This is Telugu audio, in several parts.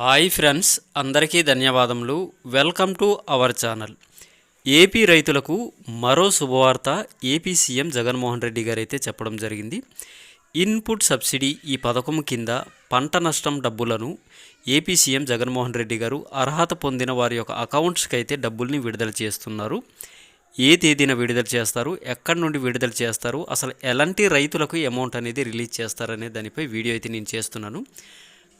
హాయ్ ఫ్రెండ్స్ అందరికీ ధన్యవాదములు. Welcome to our channel. AP రైతులకు మరో శుభవార్త ఏపీ సీఎం జగన్మోహన్ రెడ్డి గారు అయితే చెప్పడం జరిగింది. ఇన్పుట్ సబ్సిడీ ఈ పథకం కింద పంట నష్టం డబ్బులను ఏపీ సీఎం జగన్మోహన్ రెడ్డి గారు అర్హత పొందిన వారి యొక్క అకౌంట్స్కి అయితే డబ్బుల్ని విడుదల చేస్తున్నారు. ఏ తేదీన విడుదల చేస్తారు ఎక్కడి నుండి విడుదల చేస్తారు అసలు ఎలాంటి రైతులకు అమౌంట్ అనేది రిలీజ్ చేస్తారనే దానిపై వీడియో అయితే నేను చేస్తున్నాను.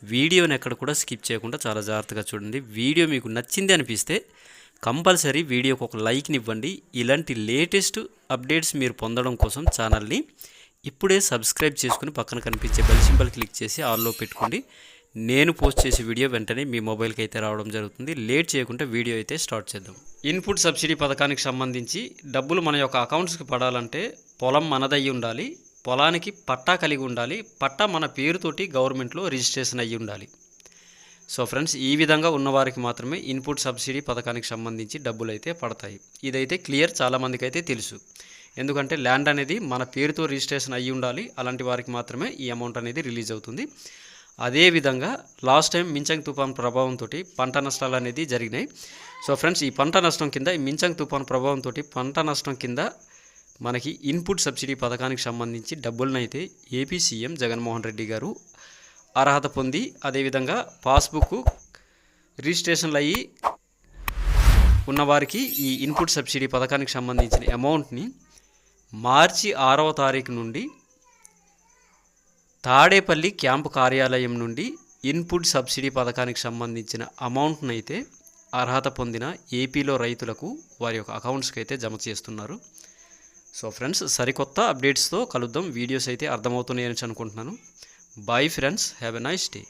వీడియోని ఎక్కడ కూడా స్కిప్ చేయకుండా చాలా జాగ్రత్తగా చూడండి. వీడియో మీకు నచ్చింది అనిపిస్తే కంపల్సరీ వీడియోకి ఒక లైక్ని ఇవ్వండి. ఇలాంటి లేటెస్ట్ అప్డేట్స్ మీరు పొందడం కోసం ఛానల్ని ఇప్పుడే సబ్స్క్రైబ్ చేసుకుని పక్కన కనిపించే బెల్ సింబల్ క్లిక్ చేసి ఆల్లో పెట్టుకోండి. నేను పోస్ట్ చేసే వీడియో వెంటనే మీ మొబైల్కి అయితే రావడం జరుగుతుంది. లేట్ చేయకుండా వీడియో అయితే స్టార్ట్ చేద్దాం. ఇన్పుట్ సబ్సిడీ పథకానికి సంబంధించి డబ్బులు మన యొక్క అకౌంట్స్కి పడాలంటే పొలం మనదయ్యి ఉండాలి. పొలానికి పట్టా కలిగి ఉండాలి. పట్టా మన పేరుతోటి గవర్నమెంట్లో రిజిస్ట్రేషన్ అయ్యి ఉండాలి. సో ఫ్రెండ్స్ ఈ విధంగా ఉన్నవారికి మాత్రమే ఇన్పుట్ సబ్సిడీ పథకానికి సంబంధించి డబ్బులు అయితే పడతాయి. ఇదైతే క్లియర్ చాలామందికి అయితే తెలుసు. ఎందుకంటే ల్యాండ్ అనేది మన పేరుతో రిజిస్ట్రేషన్ అయ్యి ఉండాలి. అలాంటి వారికి మాత్రమే ఈ అమౌంట్ అనేది రిలీజ్ అవుతుంది. అదేవిధంగా లాస్ట్ టైం మించంగ్ తుఫాన్ ప్రభావంతో పంట నష్టాలు అనేది జరిగినాయి. సో ఫ్రెండ్స్ ఈ పంట నష్టం కింద ఈ మించంగ్ తుఫాన్ ప్రభావంతో పంట నష్టం కింద మనకి ఇన్పుట్ సబ్సిడీ పథకానికి సంబంధించి డబ్బులనైతే అయితే ఏపీ సీఎం జగన్మోహన్ రెడ్డి గారు అర్హత పొంది అదేవిధంగా పాస్బుక్ రిజిస్ట్రేషన్లు అయ్యి ఉన్నవారికి ఈ ఇన్పుట్ సబ్సిడీ పథకానికి సంబంధించిన అమౌంట్ని మార్చి ఆరవ తారీఖు నుండి తాడేపల్లి క్యాంపు కార్యాలయం నుండి ఇన్పుట్ సబ్సిడీ పథకానికి సంబంధించిన అమౌంట్ను అయితే అర్హత పొందిన ఏపీలో రైతులకు వారి యొక్క అకౌంట్స్కి అయితే జమ చేస్తున్నారు. సో ఫ్రెండ్స్ సరికొత్త అప్డేట్స్తో కలుద్దాం. వీడియోస్ అయితే అర్థమవుతున్నాయని అనుకుంటున్నాను. Bye friends have a nice day